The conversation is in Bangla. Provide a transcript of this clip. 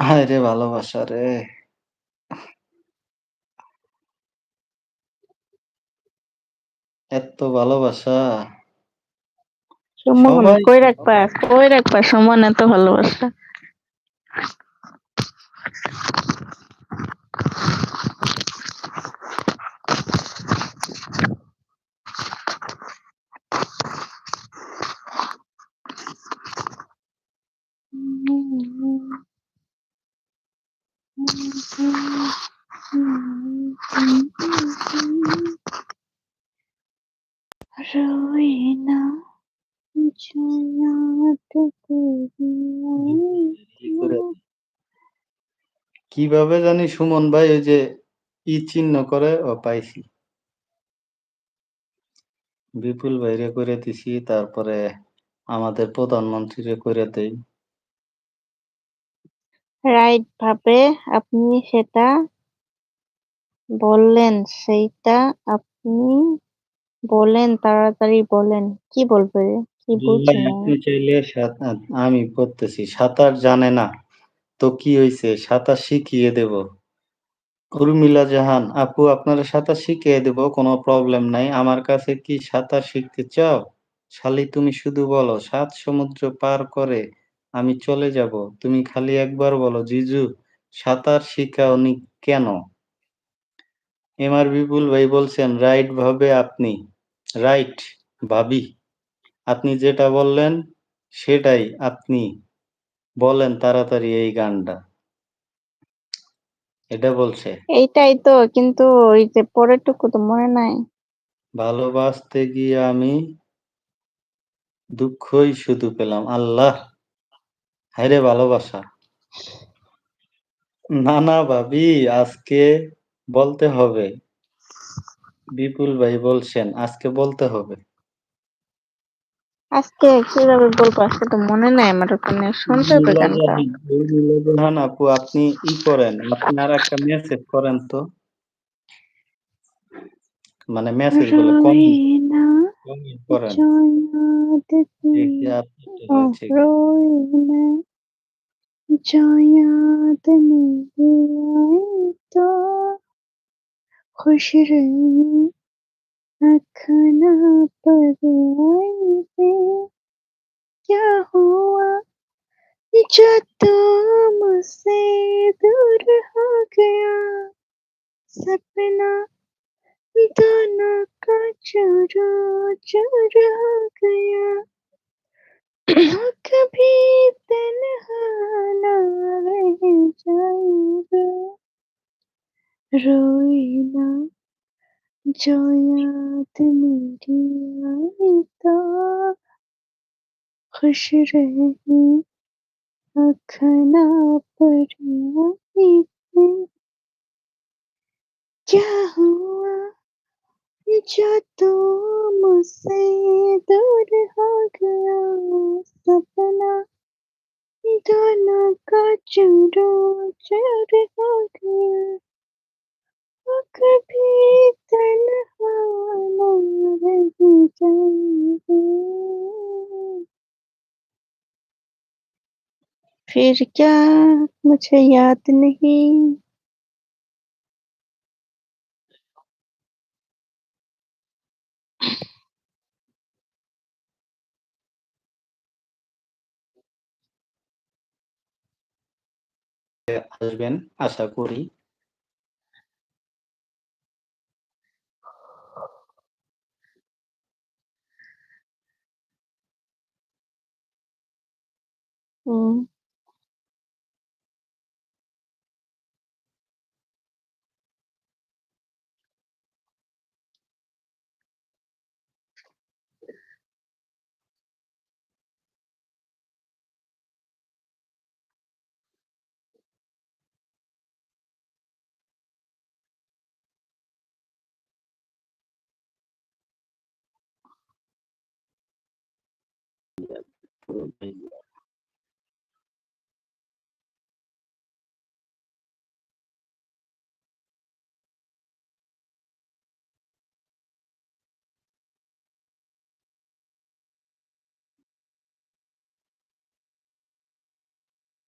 হায়রে ভালোবাসা রে! এত ভালোবাসা! সুমন সবাই কই রাখবা কই রাখবা সুমন এত ভালোবাসা কীভাবে জানি সুমন ভাই ওই যে ই চিহ্ন করে ও পাইছি। বিপুল ভাইরে করে দিছি তারপরে আমাদের প্রধানমন্ত্রী করে দেই। রাইট ভাবে আপনি সেটা বললেন সেইটা আপনি বলেন তাড়াতাড়ি বলেন কি বলবে কি বলছেন আপনি চাইলে সাত আমি পড়তেছি সাঁতার জানে না তো কি হইছে সাঁতার শিখিয়ে দেব। উর্মিলা জাহান আপু আপনারা সাঁতার শিখিয়ে দেব কোনো প্রবলেম নাই। আমার কাছে কি সাঁতার শিখতে চাও? শালি তুমি শুধু বলো সাত সমুদ্র পার করে আমি চলে যাব। তুমি খালি একবার বলো জিজু সাঁতার শিখাওনি কেন? এমআর বিপুল ভাই বলছেন রাইট ভাবে আপনি রাইট ভাবি আপনি যেটা বললেন সেটাই আপনি বলেন তাড়াতাড়ি এই গানটা। এটা বলছে। এইটাই তো কিন্তু ওই যে পরেরটুকু তো মনে নাই ভালোবাসতে গিয়ে আমি দুঃখই শুধু পেলাম। আল্লাহ! হায়রে ভালোবাসা! না, না ভাবি আজকে বলতে হবে। বিপুল ভাই বলছেন আজকে বলতে হবে। আজকে কীভাবে বলব? আজকে তো মনে নাই আমার ওখানে। শুনতে হবে গানটা। বুলহান আপু আপনি ই করেন। আপনি আর একটা মেসেজ করেন তো। মানে মেসেজগুলো কম করেন। জয়াদ মিলিয়ায় তো خوش رنگ پر پروان سے کیا ہوا جو تم سے دور ہو گیا سپنا دونوں کا چورو چور ہو گیا روئنا جو یاد میری آئے تو خوش رہی اکھنا پر آئی کیا ہوا جو تو مجھ سے دور ہو گیا سپنا؟ دونوں کا چورو چور ہو گیا۔ کبھی پھر کیا مجھے یاد نہیں؟ আসবেন আশা করি Thank Yeah.